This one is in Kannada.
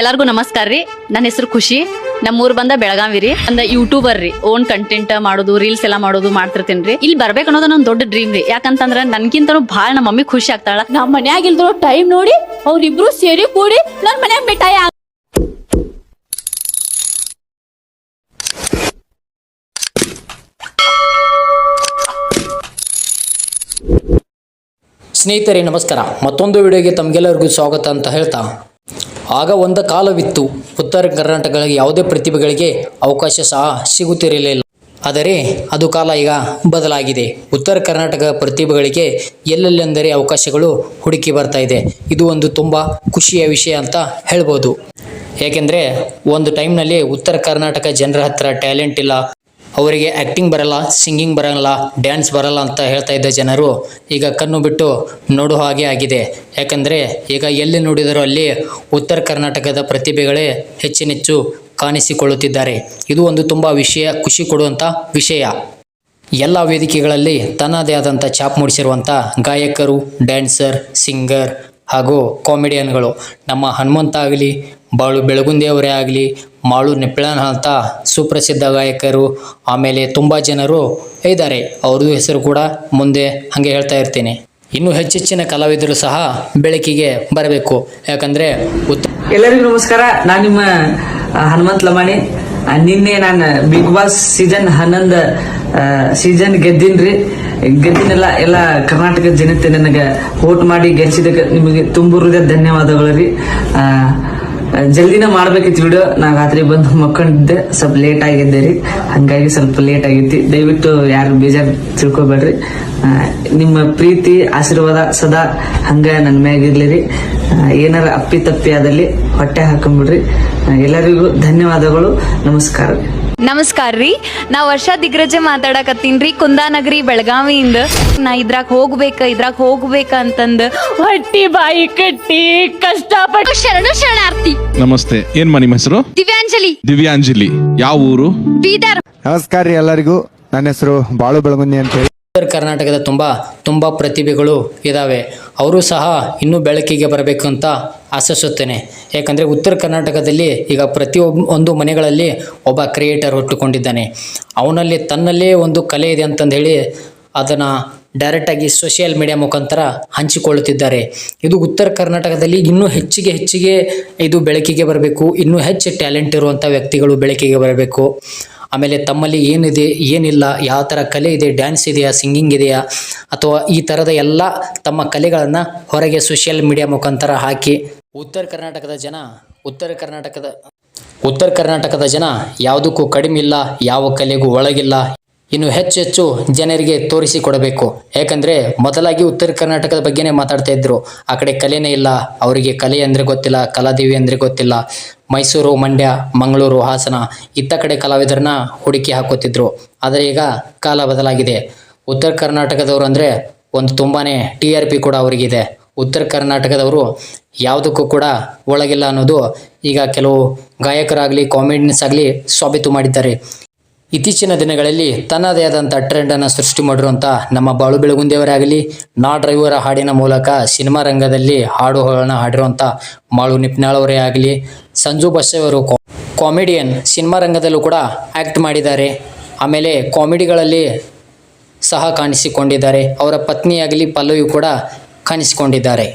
ಎಲ್ಲಾರ್ಗೂ ನಮಸ್ಕಾರ ರೀ. ನನ್ನ ಹೆಸರು ಖುಷಿ. ನಮ್ಮೂರ್ ಬಂದ ಬೆಳಗಾವಿ ರೀ. ಅಂದ ಯೂಟ್ಯೂಬರ್ ರೀ. ಓನ್ ಕಂಟೆಂಟ್ ಮಾಡೋದು ರೀಲ್ಸ್ ಎಲ್ಲ ಮಾಡೋದು ಮಾಡ್ತಿರ್ತೀನಿ ರೀ. ಇಲ್ಲಿ ಬರ್ಬೇಕು ಅನ್ನೋದು ನನ್ನ ದೊಡ್ಡ ಡ್ರೀಮ್ ರೀ. ಯಾಕಂತಂದ್ರ ನನ್ಗಿಂತನೂ ಭಾಳ ನಮ್ಮ ಮಮ್ಮಿ ಖುಷಿ ಆಗ್ತಾಳ. ನಮ್ಮ ಮನ್ಯಾಗ ಇಲ್ದ್ರು ಟೈಮ್ ನೋಡಿ ಅವ್ರಿಬ್ರು ಸೇರಿ ಕೂಡಿ ನನ್ನ ಮನ್ಯಾಗ ಮಿಠಾಯಿ ಸ್ನೇಹಿತರೆ ನಮಸ್ಕಾರ. ಮತ್ತೊಂದು ವಿಡಿಯೋಗೆ ತಮಗೆಲ್ಲರಿಗೂ ಸ್ವಾಗತ ಅಂತ ಹೇಳ್ತಾ ಆಗ ಒಂದು ಕಾಲವಿತ್ತು. ಉತ್ತರ ಕರ್ನಾಟಕಗಳಿಗೆ ಯಾವುದೇ ಪ್ರತಿಭೆಗಳಿಗೆ ಅವಕಾಶ ಸಹ ಸಿಗುತ್ತಿರಲಿಲ್ಲ. ಆದರೆ ಅದು ಕಾಲ ಈಗ ಬದಲಾಗಿದೆ. ಉತ್ತರ ಕರ್ನಾಟಕ ಪ್ರತಿಭೆಗಳಿಗೆ ಎಲ್ಲೆಲ್ಲೆಂದರೆ ಅವಕಾಶಗಳು ಹುಡುಕಿ ಬರ್ತಾ ಇದೆ. ಇದು ಒಂದು ತುಂಬ ಖುಷಿಯ ವಿಷಯ ಅಂತ ಹೇಳ್ಬೋದು. ಏಕೆಂದರೆ ಒಂದು ಟೈಮ್ನಲ್ಲಿ ಉತ್ತರ ಕರ್ನಾಟಕ ಜನರ ಹತ್ರ ಟ್ಯಾಲೆಂಟ್ ಇಲ್ಲ. ಅವರಿಗೆ ಆ್ಯಕ್ಟಿಂಗ್ ಬರಲ್ಲ ಸಿಂಗಿಂಗ್ ಬರಲ್ಲ ಡ್ಯಾನ್ಸ್ ಬರಲ್ಲ ಅಂತ ಹೇಳ್ತಾ ಇದ್ದ ಜನರು ಈಗ ಕಣ್ಣು ಬಿಟ್ಟು ನೋಡುವ ಹಾಗೆ ಆಗಿದೆ. ಯಾಕಂದರೆ ಈಗ ಎಲ್ಲಿ ನೋಡಿದರೂ ಅಲ್ಲಿ ಉತ್ತರ ಕರ್ನಾಟಕದ ಪ್ರತಿಭೆಗಳೇ ಹೆಚ್ಚಿನೆಚ್ಚು ಕಾಣಿಸಿಕೊಳ್ಳುತ್ತಿದ್ದಾರೆ. ಇದು ಒಂದು ತುಂಬ ವಿಷಯ, ಖುಷಿ ಕೊಡುವಂಥ ವಿಷಯ. ಎಲ್ಲ ವೇದಿಕೆಗಳಲ್ಲಿ ತನ್ನದೇ ಆದಂಥ ಛಾಪ್ ಮೂಡಿಸಿರುವಂಥ ಗಾಯಕರು ಡ್ಯಾನ್ಸರ್ ಸಿಂಗರ್ ಹಾಗೂ ಕಾಮಿಡಿಯನ್ಗಳು ನಮ್ಮ ಹನುಮಂತ ಆಗಲಿ, ಬಾಳು ಬೆಳಗುಂದಿಯವರೇ ಆಗಲಿ, ಮಾಳು ನೆಪ್ಪಳನ್ ಅಂತ ಸುಪ್ರಸಿದ್ಧ ಗಾಯಕರು, ಆಮೇಲೆ ತುಂಬ ಜನರು ಇದ್ದಾರೆ. ಅವ್ರದ್ದು ಹೆಸರು ಕೂಡ ಮುಂದೆ ಹಾಗೆ ಹೇಳ್ತಾ ಇರ್ತೀನಿ. ಇನ್ನು ಹೆಚ್ಚೆಚ್ಚಿನ ಕಲಾವಿದರು ಸಹ ಬೆಳಕಿಗೆ ಬರಬೇಕು. ಯಾಕಂದ್ರೆ ಎಲ್ಲರಿಗೂ ನಮಸ್ಕಾರ. ನಾನು ನಿಮ್ಮ ಹನುಮಂತ್ ಲಮಾಣಿ. ನಿನ್ನೆ ನಾನು ಬಿಗ್ ಬಾಸ್ ಸೀಸನ್ ಹನ್ನೊಂದು ಸೀಸನ್ ಗೆದ್ದೀನ್ರಿ. ಗೆದ್ದಿನೆಲ್ಲ ಎಲ್ಲ ಕರ್ನಾಟಕ ಜನತೆ ನನಗೆ ವೋಟ್ ಮಾಡಿ ಗೆಲ್ಸಿದಕ್ಕೆ ನಿಮಗೆ ತುಂಬ ಹೃದಯ ಧನ್ಯವಾದಗಳು ರೀ ಜಲ್ದಿನ ಮಾಡ್ಬೇಕಿತ್ತು ವಿಡಿಯೋ. ನಾ ರಾತ್ರಿ ಬಂದು ಮಕ್ಕೊಂಡಿದ್ದೆ. ಸ್ವಲ್ಪ ಲೇಟ್ ಆಗಿದ್ದೆ ರೀ. ಹಂಗಾಗಿ ಸ್ವಲ್ಪ ಲೇಟ್ ಆಗೈತಿ ದಯವಿಟ್ಟು ಯಾರು ಬೇಜಾರು ತಿಳ್ಕೊಬೇಡ್ರಿ. ನಿಮ್ಮ ಪ್ರೀತಿ, ಆಶೀರ್ವಾದ ಸದಾ ಹಂಗ ನನ್ನ ಮ್ಯಾಗಿರ್ಲಿ ರೀ. ಏನಾರ ಅಪ್ಪಿ ತಪ್ಪಿ ಆದಲ್ಲಿ ಹೊಟ್ಟೆ ಹಾಕೊಂಬಿಡ್ರಿ. ಎಲ್ಲರಿಗೂ ಧನ್ಯವಾದಗಳು. ನಮಸ್ಕಾರ ನಮಸ್ಕಾರ ರೀ. ನಾ ವರ್ಷ ದಿಗ್ಗಜ ಮಾತಾಡಕತ್ತೀನ್ರಿ. ಕುಂದಾನಗರಿ ಬೆಳಗಾವಿಯಿಂದ ನಾ ಇದ್ರಾಗ ಹೋಗ್ಬೇಕ ಇದ್ರಾಗ ಹೋಗ್ಬೇಕ ಅಂತಂದ ಹೊಟ್ಟಿ ಬಾಯಿ ಕಟ್ಟಿ ಕಷ್ಟಪಟ್ಟು ಶರಣು ಶರಣಾರ್ಥಿ. ನಮಸ್ತೆ. ಏನ್ಮಾ ನಿಮ್ಮ ಹೆಸರು? ದಿವ್ಯಾಂಜಲಿ. ದಿವ್ಯಾಂಜಲಿ. ಯಾವ ಊರು? ಬೀದರ್. ನಮಸ್ಕಾರ ರೀ ಎಲ್ಲರಿಗೂ. ನನ್ನ ಹೆಸರು ಬಾಳು ಬೆಳಗುಂದಿ ಅಂತ ಹೇಳಿ. ಉತ್ತರ ಕರ್ನಾಟಕದ ತುಂಬ ತುಂಬ ಪ್ರತಿಭೆಗಳು ಇದ್ದಾವೆ ಅವರು ಸಹ ಇನ್ನೂ ಬೆಳಕಿಗೆ ಬರಬೇಕು ಅಂತ ಆಶಿಸುತ್ತೇನೆ. ಯಾಕಂದರೆ ಉತ್ತರ ಕರ್ನಾಟಕದಲ್ಲಿ ಈಗ ಪ್ರತಿಯೊಬ್ಬ ಒಂದು ಮನೆಗಳಲ್ಲಿ ಒಬ್ಬ ಕ್ರಿಯೇಟರ್ ಹುಟ್ಟುಕೊಂಡಿದ್ದಾನೆ. ಅವನಲ್ಲಿ, ತನ್ನಲ್ಲೇ ಒಂದು ಕಲೆ ಇದೆ ಅಂತಂದು ಹೇಳಿ ಅದನ್ನು ಡೈರೆಕ್ಟಾಗಿ ಸೋಷಿಯಲ್ ಮೀಡಿಯಾ ಮುಖಾಂತರ ಹಂಚಿಕೊಳ್ಳುತ್ತಿದ್ದಾರೆ. ಇದು ಉತ್ತರ ಕರ್ನಾಟಕದಲ್ಲಿ ಇನ್ನೂ ಹೆಚ್ಚಿಗೆ ಹೆಚ್ಚಿಗೆ ಇದು ಬೆಳಕಿಗೆ ಬರಬೇಕು. ಇನ್ನೂ ಹೆಚ್ಚು ಟ್ಯಾಲೆಂಟ್ ಇರುವಂಥ ವ್ಯಕ್ತಿಗಳು ಬೆಳಕಿಗೆ ಬರಬೇಕು. ಆಮೇಲೆ ತಮ್ಮಲ್ಲಿ ಏನಿದೆ, ಏನಿಲ್ಲ, ಯಾವ ಥರ ಕಲೆ ಇದೆ ಡ್ಯಾನ್ಸ್ ಇದೆಯಾ ಸಿಂಗಿಂಗ್ ಇದೆಯಾ, ಅಥವಾ ಈ ಥರದ ಎಲ್ಲ ತಮ್ಮ ಕಲೆಗಳನ್ನು ಹೊರಗೆ ಸೋಷಿಯಲ್ ಮೀಡಿಯಾ ಮುಖಾಂತರ ಹಾಕಿ. ಉತ್ತರ ಕರ್ನಾಟಕದ ಜನ, ಉತ್ತರ ಕರ್ನಾಟಕದ ಉತ್ತರ ಕರ್ನಾಟಕದ ಜನ ಯಾವುದಕ್ಕೂ ಕಡಿಮೆ ಇಲ್ಲ, ಯಾವ ಕಲೆಗೂ ಒಳಗಿಲ್ಲ. ಇನ್ನು ಹೆಚ್ಚು ಹೆಚ್ಚು ಜನರಿಗೆ ತೋರಿಸಿಕೊಡಬೇಕು. ಯಾಕಂದರೆ ಮೊದಲಾಗಿ ಉತ್ತರ ಕರ್ನಾಟಕದ ಬಗ್ಗೆನೇ ಮಾತಾಡ್ತಾ ಇದ್ರು. ಆ ಕಡೆ ಕಲೆನೇ ಇಲ್ಲ. ಅವರಿಗೆ ಕಲೆ ಅಂದರೆ ಗೊತ್ತಿಲ್ಲ, ಕಲಾದೇವಿ ಅಂದರೆ ಗೊತ್ತಿಲ್ಲ. ಮೈಸೂರು, ಮಂಡ್ಯ, ಮಂಗಳೂರು, ಹಾಸನ ಇತ್ತ ಕಡೆ ಕಲಾವಿದರನ್ನ ಹುಡುಕಿ ಹಾಕೋತಿದ್ರು ಆದರೆ ಈಗ ಕಾಲ ಬದಲಾಗಿದೆ. ಉತ್ತರ ಕರ್ನಾಟಕದವರು ಅಂದರೆ ಒಂದು ತುಂಬಾ ಟಿ ಆರ್ ಪಿ ಕೂಡ ಅವರಿಗಿದೆ. ಉತ್ತರ ಕರ್ನಾಟಕದವರು ಯಾವುದಕ್ಕೂ ಕೂಡ ಒಳಗಿಲ್ಲ ಅನ್ನೋದು ಈಗ ಕೆಲವು ಗಾಯಕರಾಗಲಿ ಕಾಮಿಡಿಯನ್ಸ್ ಆಗಲಿ ಸಾಬೀತು ಮಾಡಿದ್ದಾರೆ. ಇತ್ತೀಚಿನ ದಿನಗಳಲ್ಲಿ ತನ್ನದೇ ಆದಂಥ ಟ್ರೆಂಡನ್ನು ಸೃಷ್ಟಿ ಮಾಡಿರುವಂಥ ನಮ್ಮ ಬಾಳು ಬೆಳಗುಂದಿಯವರಾಗಲಿ, ನಾ ಡ್ರೈವರ ಹಾಡಿನ ಮೂಲಕ ಸಿನಿಮಾ ರಂಗದಲ್ಲಿ ಹಾಡುಗಳನ್ನು ಹಾಡಿರುವಂಥ ಮಾಳು ನಿಪ್ನಾಳವರೇ ಆಗಲಿ, ಸಂಜು ಬಸ್ಸವರು ಕಾಮಿಡಿಯನ್ ಸಿನಿಮಾ ರಂಗದಲ್ಲೂ ಕೂಡ ಆ್ಯಕ್ಟ್ ಮಾಡಿದ್ದಾರೆ. ಆಮೇಲೆ ಕಾಮಿಡಿಗಳಲ್ಲಿ ಸಹ ಕಾಣಿಸಿಕೊಂಡಿದ್ದಾರೆ. ಅವರ ಪತ್ನಿಯಾಗಲಿ ಪಲ್ಲವಿ ಕೂಡ ಕಾಣಿಸಿಕೊಂಡಿದ್ದಾರೆ.